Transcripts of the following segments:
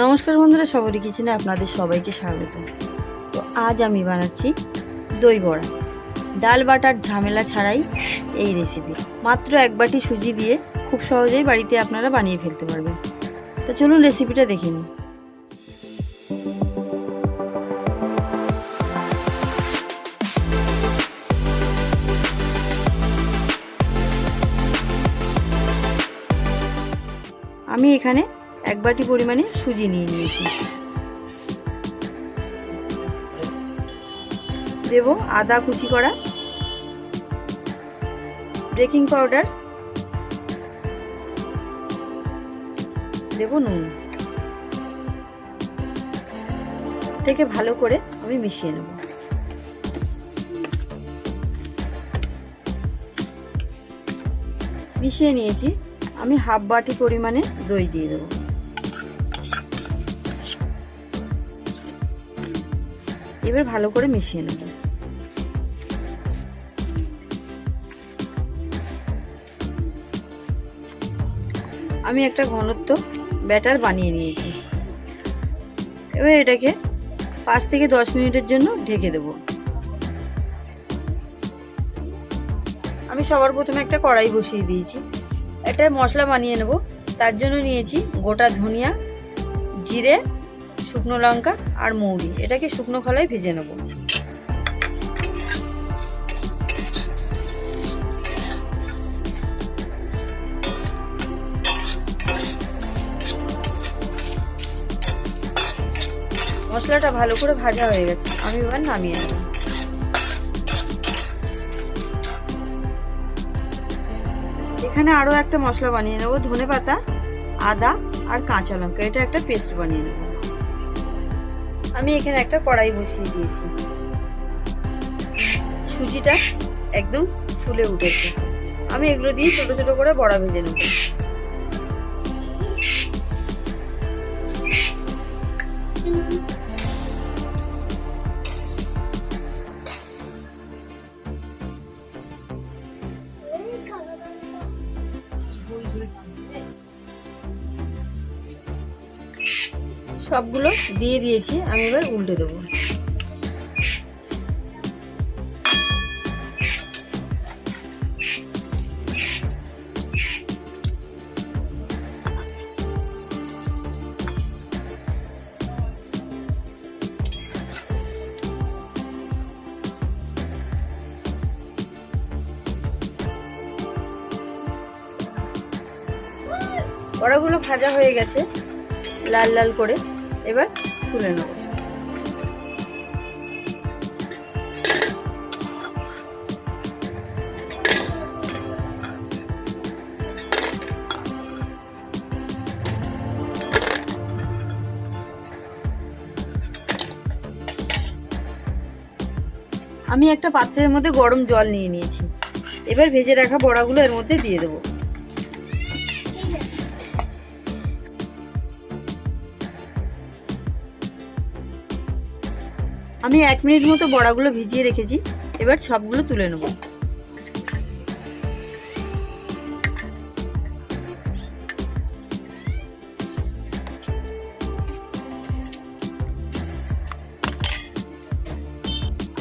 নমস্কার বন্ধুরা সবারই কিচেনে আপনাদের সবাইকে স্বাগত। তো আজ আমি বানাচ্ছি দই বড়া। ডাল বাটার ঝামেলা ছাড়াই এই রেসিপি মাত্র এক বাটি সুজি দিয়ে খুব সহজেই বাড়িতে আপনারা বানিয়ে ফেলতে পারবেন। তো চলুন রেসিপিটা দেখে নিই। আমি এখানে এক বাটি পরিমাণে সুজি নিয়ে নিয়েছি। দেব আদা কুচি করা বেকিং পাউডার। দেব নুন। থেকে ভালো করে আমি মিশিয়ে নেব। মিশিয়ে নিয়েছি। আমি হাফ বাটি পরিমাণে দই দিয়ে দেবো। এবার ভালো করে মিশিয়ে নেব। আমি একটা ঘনত্ব ব্যাটার বানিয়ে নিয়েছি। এবার এটাকে পাঁচ থেকে দশ মিনিটের জন্য ঢেকে দেব। আমি সবার প্রথমে একটা কড়াই বসিয়ে দিয়েছি। একটা মশলা বানিয়ে নেব। তার জন্য নিয়েছি গোটা ধনিয়া, জিরে শুকনো লঙ্কা আর মৌরি। এটাকে শুকনো খোলায় ভেজে নেব। মশলাটা ভালো করে ভাজা হয়ে গেছে। আমি এবার নামিয়ে নেব। এখানে আরও একটা মশলা বানিয়ে নেব। ধনে পাতা আদা আর কাঁচা লঙ্কা। এটা একটা পেস্ট বানিয়ে নেব। আমি এখানে একটা কড়াই বসিয়ে দিয়েছি। সুজিটা একদম ফুলে উঠেছে। আমি এগুলো দিয়ে ছোট ছোট করে বড়া ভেজে নেব। সবগুলো দিয়ে দিয়েছি আমি এবার উল্টে দেবো। বড়াগুলো ভাজা হয়ে গেছে লাল লাল করে। এবার তুলে নেব। আমি একটা পাত্রের মধ্যে গরম জল নিয়ে নিয়েছি। এবার ভেজে রাখা বড়াগুলো এর মধ্যে দিয়ে দেবো। আমি এক মিনিট মতো বড়াগুলো ভিজিয়ে রেখেছি। এবার সবগুলো তুলে নেব।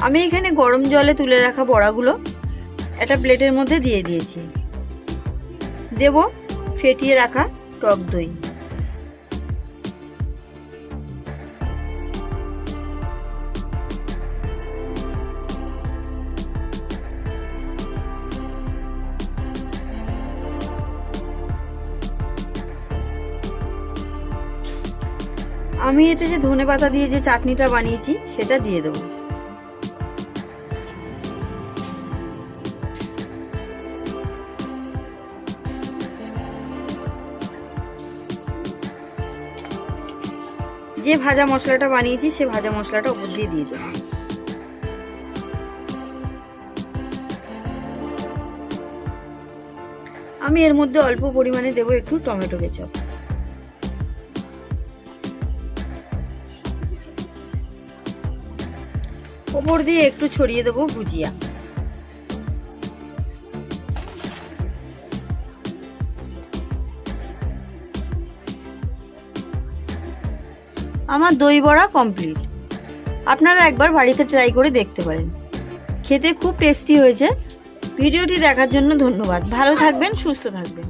আমি এখানে গরম জলে তুলে রাখা বড়াগুলো একটা প্লেটের মধ্যে দিয়ে দিয়েছি। দেব, ফেটিয়ে রাখা টক দই। আমি এতে যে ধনে পাতা দিয়ে যে চাটনিটা বানিয়েছি, সেটা দিয়ে দেবো। যে ভাজা মশলাটা বানিয়েছি, সে ভাজা মশলাটা উপর দিয়ে দিয়ে দেবো। আমি এর মধ্যে অল্প পরিমাণে দেবো একটু টমেটো কেচাপ। ওপর দিয়ে একটু ছড়িয়ে দেবো ভুজিয়া। আমার দই বড়া কমপ্লিট আপনারা একবার বাড়িতে ট্রাই করে দেখতে পারেন। খেতে খুব টেস্টি হয়েছে। ভিডিওটি দেখার জন্য ধন্যবাদ। ভালো থাকবেন, সুস্থ থাকবেন।